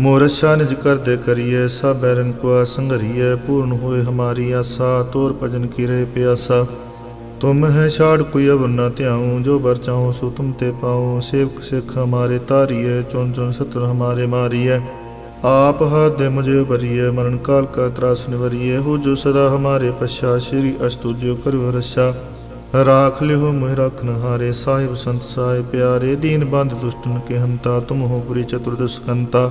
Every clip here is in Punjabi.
ਮੋਰਸ਼ਾ ਨਿਜ ਕਰਦੇ ਕਰੀਏ, ਸਭ ਬੈਰਨ ਕੋ ਸੰਗਰੀਏ ਪੂਰਨ ਹੋਏ ਹਮਾਰੀ ਆਸਾ, ਤੋਰ ਭਜਨ ਕੀ ਰਹੇ ਪਿਆਸਾ। ਤੁਮ ਹੈ ਛਾੜ ਕੋਈ ਅਵਰ ਨ ਧਿਆਉ, ਜੋ ਬਰ ਚਾਹੋ ਸੋ ਤੁਮ ਤੇ ਪਾਉ। ਸੇਵਕ ਸਿਖ ਹਮਾਰੇ ਤਾਰੀਏ ਚੁਨ ਚੁਨ ਸਤਰ ਹਮਾਰੇ ਮਾਰੀਏ। ਆਪ ਹੱਥ ਦੇ ਮੁਝੇ ਭਰੀਏ, ਮਰਨ ਕਾਲ ਕਾ ਤਰਾਸ ਨਿਵਰੀਏ। ਹੋ ਜੋ ਸਦਾ ਹਮਾਰੇ ਪਛਾ, ਸ਼੍ਰੀ ਅਸਤੁਜਿਓ ਕਰਿਓ ਰਛਾ। ਰਾਖ ਲਿਓ ਮੋਹਿ ਰਖਨ ਹਾਰੇ ਸਾਹਿਬ ਸੰਤ ਸਾਹਿਬ ਪਿਆਰੇ। ਦੀਨ ਬੰਦ ਦੁਸ਼ਟਨ ਕੇ ਹੰਤਾ, ਤੁਮ ਹੋ ਪੁਰੀ ਚਤੁਰਦਸ਼ ਕੰਤਾ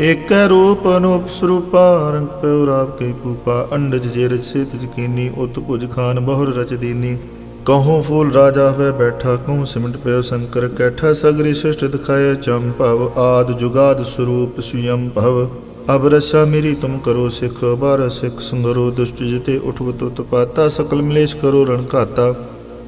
ਏਕੈ ਰੂਪ ਅਨੂਪ ਸਰੂਪਾ ਰੰਗ ਪਿਉ ਰਾਵ ਕੇ ਪੂਪਾ, ਅੰਡਜ ਜੇ ਰਚ ਸੇਤ ਜਕੀਨੀ ਉਤ ਭੁਜ ਖਾਨ ਬਹੁਰ ਰਚ ਦੀਨੀ। ਕਹੂੰ ਫੂਲ ਰਾਜਾ ਹੋਵੇ ਬੈਠਾ ਕਹੂੰ ਸਿਮਟ ਪਿਓ ਸ਼ੰਕਰ ਕੈਠਾ, ਸਗਰੀ ਸ੍ਰਿਸ਼ਟ ਦਿਖਾਏ ਭਵ, ਆਦ ਜੁਗਾਦ ਸਰੂਪ ਸੁਯੰ ਭਵ। ਅਬ ਰਸਾ ਮੇਰੀ ਤੁਮ ਕਰੋ ਸਿਖ ਬਾਰ ਸਿਖ ਸੰਗਰੋ, ਦੁਸ਼ਟ ਜਿਤੇ ਉਠਵਤ ਪਾਤਾ, ਸਕਲ ਮਲੇਸ਼ ਕਰੋ ਰਣ ਘਾਤਾ।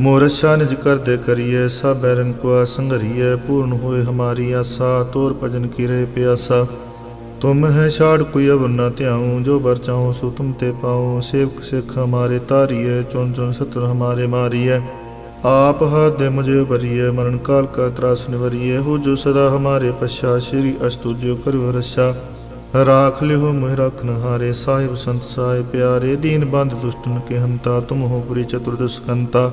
ਮੋਰਸ਼ਾ ਨਿਜ ਕਰਦੇ ਕਰੀਏ ਸਭ ਐਰਨ ਕੋ ਸੰਘਰੀਏ, ਪੂਰਨ ਹੋਏ ਹਮਾਰੀ ਆਸਾ, ਤੋਰ ਭਜਨ ਕੀਰੇ ਪਿਆਸਾ। ਤੁਮ ਹੈ ਛਾੜ ਕੋਈ ਅਵਰ ਨਾ ਧਿਆਉ, ਜੋ ਬਰ ਚਾਹੂ ਸੋ ਤੁਮ ਤੇ ਪਾਉ। ਸੇਵਕ ਸਿੱਖ ਹਮਾਰੇ ਤਾਰੀਏ ਚੁਨ ਚੁਨ ਸਤਰ ਹਮਾਰੇ ਮਾਰੀਏ। ਆਪ ਹੱਥ ਦੇ ਮੁਝੇ ਭਰੀਏ, ਮਰਨ ਕਾਲ ਕਾ ਤਰਾਸ ਨਿਵਰੀਏ। ਹੋ ਜੋ ਸਦਾ ਹਮਾਰੇ ਪਛਾ, ਸ਼੍ਰੀ ਅਸਤੁ ਜਿਉ ਕਰੋ ਰਸਾ ਰਾਖ ਲਿਓ ਮਹਿ ਰਖਨ ਹਾਰੇ ਸਾਹਿਬ ਸੰਤ ਸਾਹਿਬ ਪਿਆਰੇ। ਦੀਨ ਬੰਦ ਦੁਸ਼ਟਨ ਕੇ ਹੰਤਾ, ਤੁਮ ਹੋ ਪੁਰੀ ਚਤੁਰਦਸ਼ਕੰਤਾ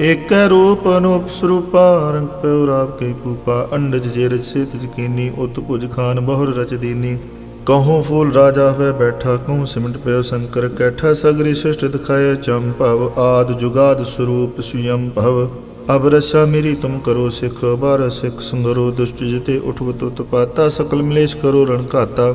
ਏਕੈ ਰੂਪ ਅਨੂਪ ਸਰੂਪਾ ਰੰਗ ਪਿਉ ਰਾਵ ਕੈ ਪੂਪਾ, ਅੰਡਜ ਜੇ ਰਚ ਸੇ ਤਿਜ ਕੀਨੀ ਉਤ ਭੁਜ ਖਾਨ ਬਹੁਰ ਰਚ ਦੀਨੀ। ਕਹੂੰ ਫੂਲ ਰਾਜਾ ਹੋਇ ਬੈਠਾ, ਕਹੂੰ ਸਿਮਟ ਪਿਓ ਸ਼ੰਕਰ ਕੈਠਾ, ਸਗਰੀ ਸ੍ਰਿਸ਼ਟ ਦਿਖਾਏ ਭਵ, ਆਦ ਜੁਗਾਦ ਸਰੂਪ ਸੁਯੰ ਭਵ। ਅਬ ਰਸਾ ਮੇਰੀ ਤੁਮ ਕਰੋ ਸਿਖ ਬਾਰ ਸਿਖ ਸੰਗਰੋ, ਦੁਸ਼ਟ ਜਿਤੇ ਉਠਵਤ ਉਤਪਾਤਾ ਸਕਲ ਮਲੇਸ਼ ਕਰੋ ਰਣ ਘਾਤਾ।